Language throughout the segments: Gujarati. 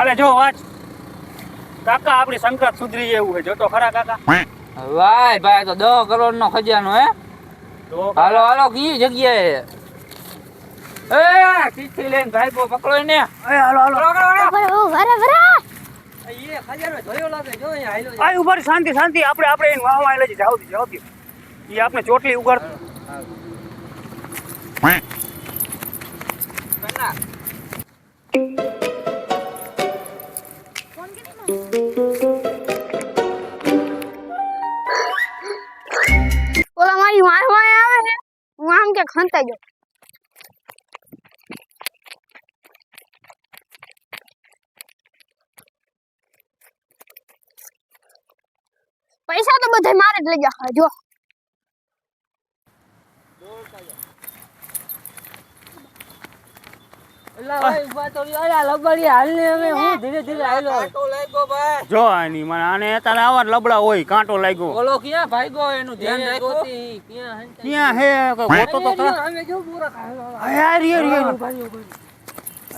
હાલે જો વાંચ કાકા આપણી સંક્રાંત સુધરી એવું છે. જો તો ખરા કાકા. વાય ભાઈ તો દસ કરોડ નો ખજાનો હે? જો હાલો હાલો કઈ જગ્યાએ? એ ચીઠી લઈને ભાઈ બો પકડો ને. એ હાલો હાલો. વરે વરે આ ઊભા રહી, શાંતિ શાંતિ. આપણે આપણે એને વાહ વાહ લઈ જાવ દી જાવ દી એ આપણે ચોટલી ઉગાડ હું આમ કે પૈસા તો બધા મારે જ લઈ જા જો જો આની મને આને તારે આવા લબડા હોય કાંટો લાગ્યો. ઓલો ક્યાં ભાઈગો એનું ધ્યાન રાખો. ક્યાં હે? ગોતો તો યાર યાર યાર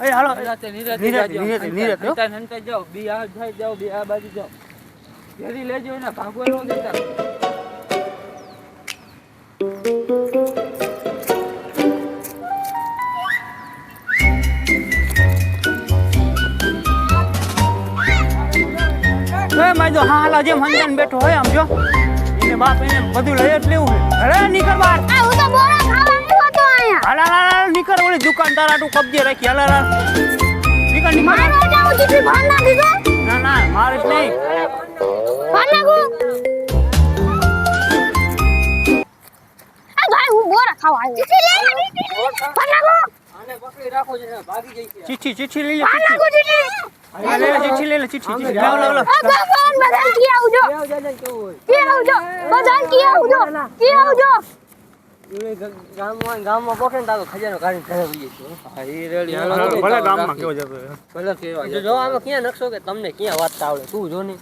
એ હાલો હો. હંતાઈ હંતાઈ જાઓ. બી આ જાઓ બી આ બાજુ જાઓ. ઘેરી લેજો એના ભાગવા ન દેતા હા હાલા જેમ હંજાન બેઠો હોય આમ જો. એને બાપ એને બધું લઈ જ લેવું અરે નીકળ બહાર આ હું તો બોરા ખાવા આવ્યો હતો અહીંયા. હાલા હાલા નીકળ ઓલી દુકાનદાર તારાટું કબજે રાખી. હાલા હાલા. નીકળ નીકળ. મારો એટલે હું ચીઠી ભાર ના દીધો? ના ના મારે જ નહીં. ભાર નાખું? આ ભાઈ હું બોરા ખાવા આવ્યો ચીઠી લે ભાર નાખું? આને પકડી રાખો છે ભાગી જઈ છે. ચીઠી ચીઠી લઈ લે ભાર નાખું ચીઠી. લે લે, ચીઠી લઈ લે ચીઠી ચીઠી. લાવ લાવ લાવ. આ ભગવાન બધાને કી આવજો કી આવજો બધાને કી આવજો. કી આવજો ગામમાં ગામમાં પોકે ને તારો ખજાનો કાઢીને ઘરે વહી જઈશું. હા, ઈ રેડી. ભલે ગામમાં કેવો જતો ભલે કેવા જો આમાં ક્યાં નકશો કે તમને ક્યાં વાત આવડે? તું જો ને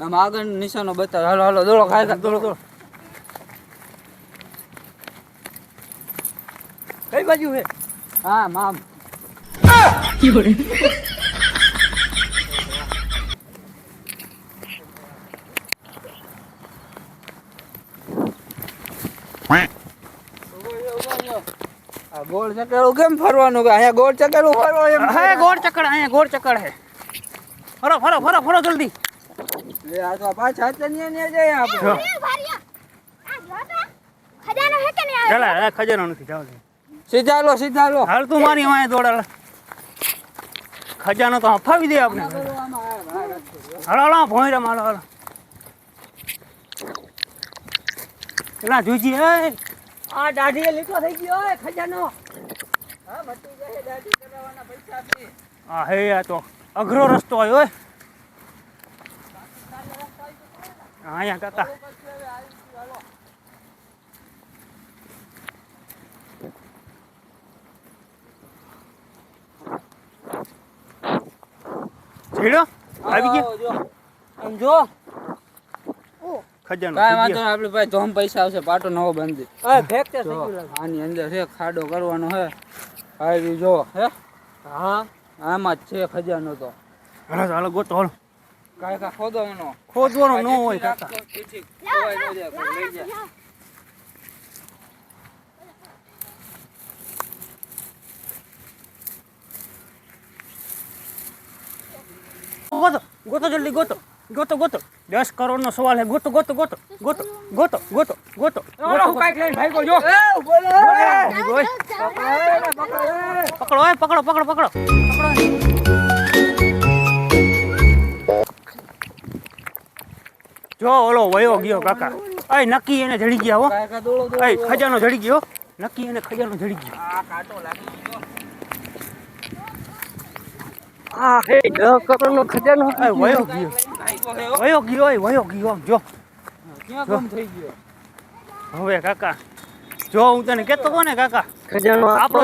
આમ આગળ નિશાનો બતાવ. હાલો હાલો દોડો ખાય ખા દોડો દોડો. કઈ બાજુ હે? હા મામ. આ ગોળ ચકેડું કેમ ફરવાનું કે અહીંયા ગોળ ચકેડું ફરવા એમ હે ગોળ ચકડ અહીંયા ગોળ ચકડ હે. ફરો ફરો ફરો ફરો જલ્દી. લે આ તો પાછા ચનિયા ને જાય આપણે. જો. એ ભારિયા આ જો તો ખજાનો હે કે નહીં ખજાનો નથી જાવ સીધા લો સીધા લો હાલ તું મારી વાંહે દોડાલ. ખજાનો તો હફાવી દે આપણે હાલો હાલો ભોંયરા હાલો હાલો. એલા જોજી એ. આ દાઢીએ લીટો થઈ ગયો એ ખજાનો. હા મટી જાય દાઢી કરાવવાના પૈસા આપી આ હે આ તો અઘરો રસ્તો આવ્યો હા અહીંયા કાકા છેડો આવી ગયા? આમ જો. ખજાનો કાંઈ વાંધો નહીં આપણી પાસે ધોમ પૈસા આવશે પાટો નવો બંધી. ફેક્ચર આની અંદર છે ખાડો કરવાનો હે આવી જો હે? હા. આમાં જ છે ખજાનો તો. હાલો હાલો ગોતો હાલો. કાંઈ કાંઈ ખોદવાનો. ખોદવાનો ન હોય કાકા. ગોતો ગોતો જલ્દી ગોતો ગોતો ગોતો. દસ કરોડ નો સવાલ હે. ગોતો ગોતો ગોતો ગોતો ગોતો ગોતો ગોતો. પકડો પકડો પકડો પકડો જો ઓલો વયો ગયો કાકા. અય નક્કી એને જડી ગયા હો. અય ખજાનો જડી ગયો નક્કી એને ખજાનો જડી ગયો આ કાટો લાગી ગયો. આ હે દસ કરોડ નો ખજાનો વયો ગયો. વયો ગયો વયો ગયો. આમ જો. ક્યાં ગુમ થઈ ગયો? હવે કાકા જો હું તને કેતો કોને કાકા ખજાનો આપણો